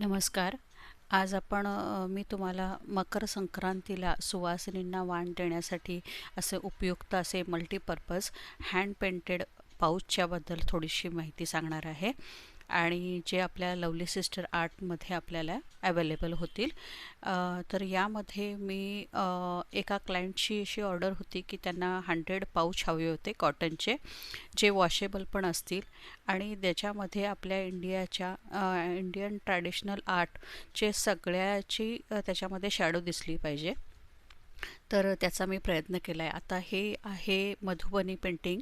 नमस्कार. आज आपण मी तुम्हाला मकर संक्रांतीला सुवासिनींना वाण देण्यासाठी असे उपयुक्त असे मल्टीपर्पज हँड पेंटेड पाऊचच्याबद्दल थोडीशी माहिती सांगणार आहे. आणि जे आपल्या लवली सिस्टर आर्टमध्ये आपल्याला अवेलेबल होतील. तर यामध्ये मी एका क्लायंटची अशी ऑर्डर होती की त्यांना हंड्रेड पाऊच हवे होते कॉटनचे जे वॉशेबल पण असतील. आणि त्याच्यामध्ये आपल्या इंडियाच्या इंडियन ट्रॅडिशनल आर्टचे सगळ्याची त्याच्यामध्ये शॅडो दिसली पाहिजे. तर त्याचा मी प्रयत्न केला आहे आता हे आहे मधुबनी पेंटिंग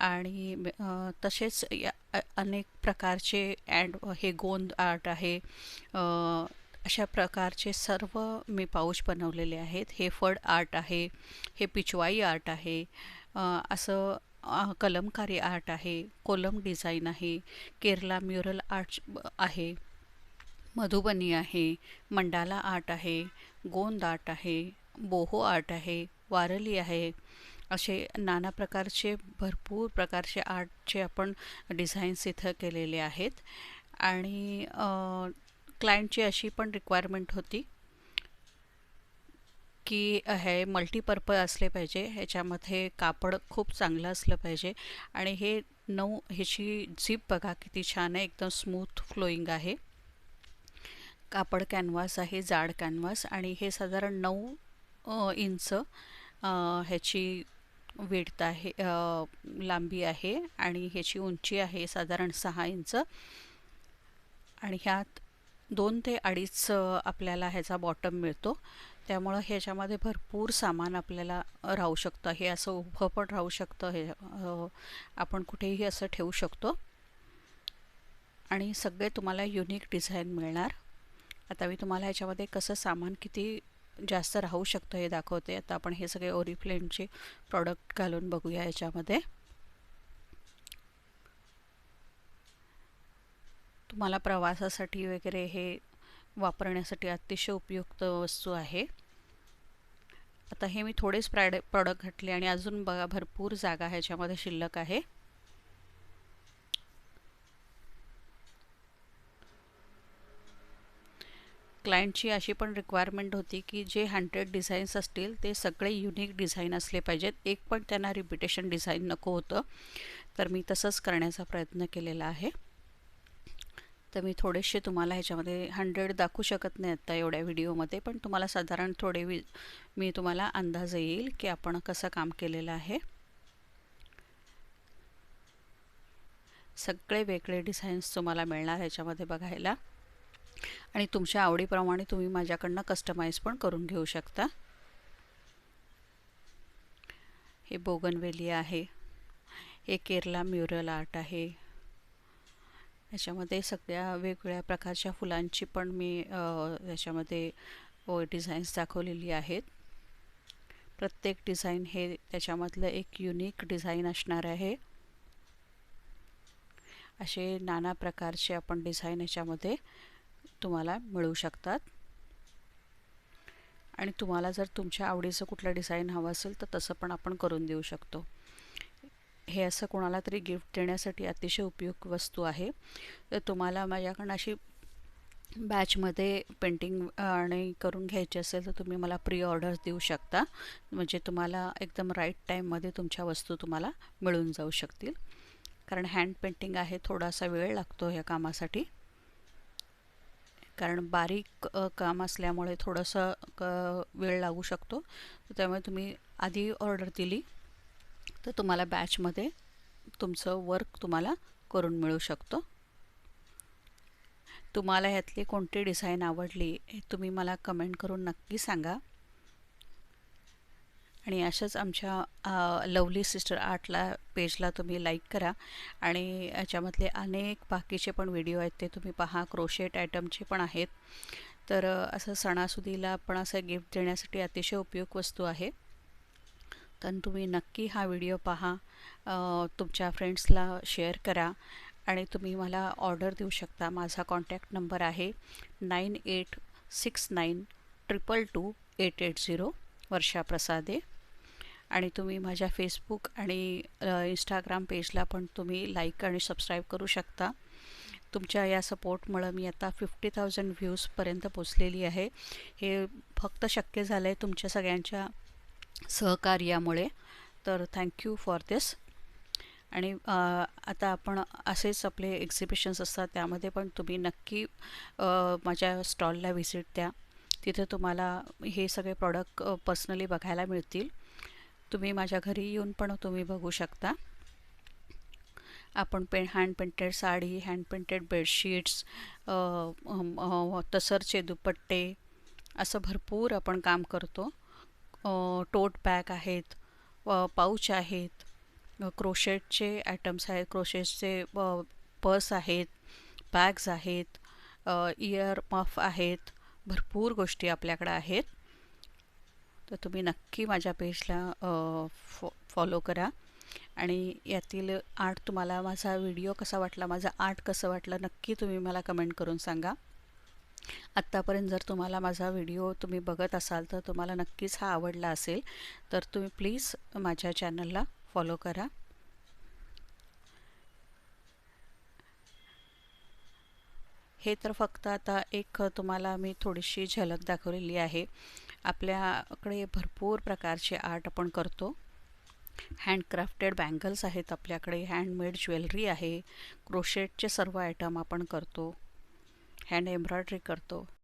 आणि तसेच या अनेक प्रकारचे अँड हे गोंद आर्ट आहे. अशा प्रकारचे सर्व मी पाऊच बनवलेले आहेत. हे फड आर्ट आहे हे पिचवाई आर्ट आहे असं कलमकारी आर्ट आहे कोलम डिझाईन आहे केरला म्युरल आर्ट आहे मधुबनी आहे मंडाला आर्ट आहे गोंद आर्ट आहे बोहो आर्ट आहे वारली आहे असे नाना प्रकारचे भरपूर प्रकारचे आर्टचे आपण डिझाईन्स इथं केलेले आहेत. आणि क्लायंटची अशी पण रिक्वायरमेंट होती की हे मल्टीपर्पज असले पाहिजे ह्याच्यामध्ये कापड खूप चांगलं असलं पाहिजे. आणि हे नऊ ह्याची झीप बघा किती छान आहे एकदम स्मूथ फ्लोईंग आहे. कापड कॅनव्हास आहे जाड कॅनव्हास आणि हे साधारण नऊ इंच ह्याची वेडत आहे लांबी आहे आणि ह्याची उंची आहे साधारण सहा इंच. आणि ह्यात दोन ते अडीच आपल्याला ह्याचा बॉटम मिळतो. त्यामुळं ह्याच्यामध्ये भरपूर सामान आपल्याला राहू शकतं. हे असं उभं पण राहू शकतं. हे आपण कुठेही असं ठेवू शकतो. आणि सगळे तुम्हाला युनिक डिझाईन मिळणार. आता मी तुम्हाला ह्याच्यामध्ये कसं सामान किती जास्त राहू शकतं हे दाखवते आता आपण हे सगळे ओरिफ्लेमचे प्रॉडक्ट घालून बघूया याच्यामध्ये. तुम्हाला प्रवासासाठी वगैरे हे वापरण्यासाठी अतिशय उपयुक्त वस्तू आहे. आता हे मी थोडेच प्राड प्रॉडक्ट घातले आणि अजून बघा भरपूर जागा ह्याच्यामध्ये शिल्लक आहे. क्लायंटची अशी पण रिक्वायरमेंट होती की जे हंड्रेड डिझाईन्स असतील ते सगळे युनिक डिझाईन असले पाहिजेत. एक पण त्यांना रिपिटेशन डिझाईन नको होतं. तर मी तसंच करण्याचा प्रयत्न केलेला आहे. तर मी थोडेसे तुम्हाला ह्याच्यामध्ये हंड्रेड दाखवू शकत नाही आत्ता एवढ्या व्हिडिओमध्ये पण तुम्हाला साधारण थोडे वि मी तुम्हाला अंदाज येईल की आपण कसं काम केलेलं आहे. सगळे वेगळे डिझाईन्स तुम्हाला मिळणार ह्याच्यामध्ये बघायला. आणि तुमच्या आवडीप्रमाणे तुम्ही माझ्याकडनं कस्टमाइज पण करून घेऊ शकता. हे बोगनवेली आहे. हे केरला म्युरल आर्ट आहे. याच्यामध्ये सगळ्या वेगवेगळ्या प्रकारच्या फुलांची पण मी याच्यामध्ये डिझाईन्स दाखवलेली आहेत. प्रत्येक डिझाईन हे त्याच्यामधलं एक युनिक डिझाईन असणार आहे. असे नाना प्रकारचे आपण डिझाईन याच्यामध्ये तुम्हाला मिळू शकतात. आणि तुम्हाला जर तुमच्या आवडीचं कुठलं डिझाईन हवं असेल तर तसं पण आपण करून देऊ शकतो. हे असं कोणाला तरी गिफ्ट देण्यासाठी अतिशय उपयुक्त वस्तू आहे. तर तुम्हाला माझ्याकडनं अशी बॅचमध्ये पेंटिंग आणि करून घ्यायची असेल तर तुम्ही मला प्री ऑर्डर्स देऊ शकता. म्हणजे तुम्हाला एकदम राईट टाईममध्ये तुमच्या वस्तू तुम्हाला मिळून जाऊ शकतील. कारण हँड पेंटिंग आहे थोडासा वेळ लागतो ह्या कामासाठी. कारण बारीक काम असल्यामुळे थोडंसं क वेळ लागू शकतो. त्यामुळे तुम्ही आधी ऑर्डर दिली तर तुम्हाला बॅचमध्ये तुमचं वर्क तुम्हाला करून मिळू शकतो. तुम्हाला ह्यातली कोणती डिझाईन आवडली हे तुम्ही मला कमेंट करून नक्की सांगा. आणि अशाच आमच्या लवली सिस्टर आर्टला पेजला तुम्ही लाईक करा. आणि याच्यामधले अनेक बाकीचे पण व्हिडिओ आहेत ते तुम्ही पहा. क्रोशेट आयटमचे पण आहेत. तर असं सणासुदीला पण असं गिफ्ट देण्यासाठी अतिशय उपयोग वस्तू आहे. तर तुम्ही नक्की हा व्हिडिओ पहा. तुमच्या फ्रेंड्सला शेअर करा. आणि तुम्ही मला ऑर्डर देऊ शकता. माझा कॉन्टॅक्ट नंबर आहे nine eight six nine triple two eight eight zero Varsha Prasade. आणि तुम्ही माझ्या फेसबुक आणि इंस्टाग्राम पेजला पण तुम्ही लाईक आणि सबस्क्राईब करू शकता. तुमच्या या सपोर्टमुळं मी आता फिफ्टी थाउजंड व्ह्यूजपर्यंत पोचलेली आहे. हे फक्त शक्य झालं आहे तुमच्या सगळ्यांच्या सहकार्यामुळे. तर थँक्यू फॉर दिस आणि आता आपण असेच आपले एक्झिबिशन्स असतात त्यामध्ये पण तुम्ही नक्की माझ्या स्टॉलला व्हिजिट द्या. तिथे तुम्हाला हे सगळे प्रॉडक्ट पर्सनली बघायला मिळतील. तुम्ही माझ्या घरी येऊन पण तुम्ही बघू शकता. आपण पे hand painted sari hand painted bedsheets तसरचे दुपट्टे असं भरपूर आपण काम करतो. टोट बॅग आहेत पाऊच आहेत क्रोशेटचे आयटम्स आहेत क्रोशेटचे पर्स आहेत बॅग्स आहेत इयर मफ आहेत भरपूर गोष्टी आपल्याकडं आहेत. तर तुम्ही नक्की माझ्या पेजला फॉ फॉलो करा. आणि यातील आर्ट तुम्हाला माझा व्हिडिओ कसा वाटला माझा आर्ट कसं वाटलं नक्की तुम्ही मला कमेंट करून सांगा. आत्तापर्यंत जर तुम्हाला माझा व्हिडिओ तुम्ही बघत असाल तर तुम्हाला नक्कीच हा आवडला असेल तर तुम्ही प्लीज माझ्या चॅनलला फॉलो करा. हे तर फक्त आता एक तुम्हाला मी थोडीशी झलक दाखवलेली आहे. आपल्याकडे भरपूर प्रकारचे आर्ट आपण करतो. हँडक्राफ्टेड बँगल्स आहेत आपल्याकडे हँडमेड ज्वेलरी आहे क्रोशेटचे सर्व आयटम आपण करतो हँड एम्ब्रॉयडरी करतो.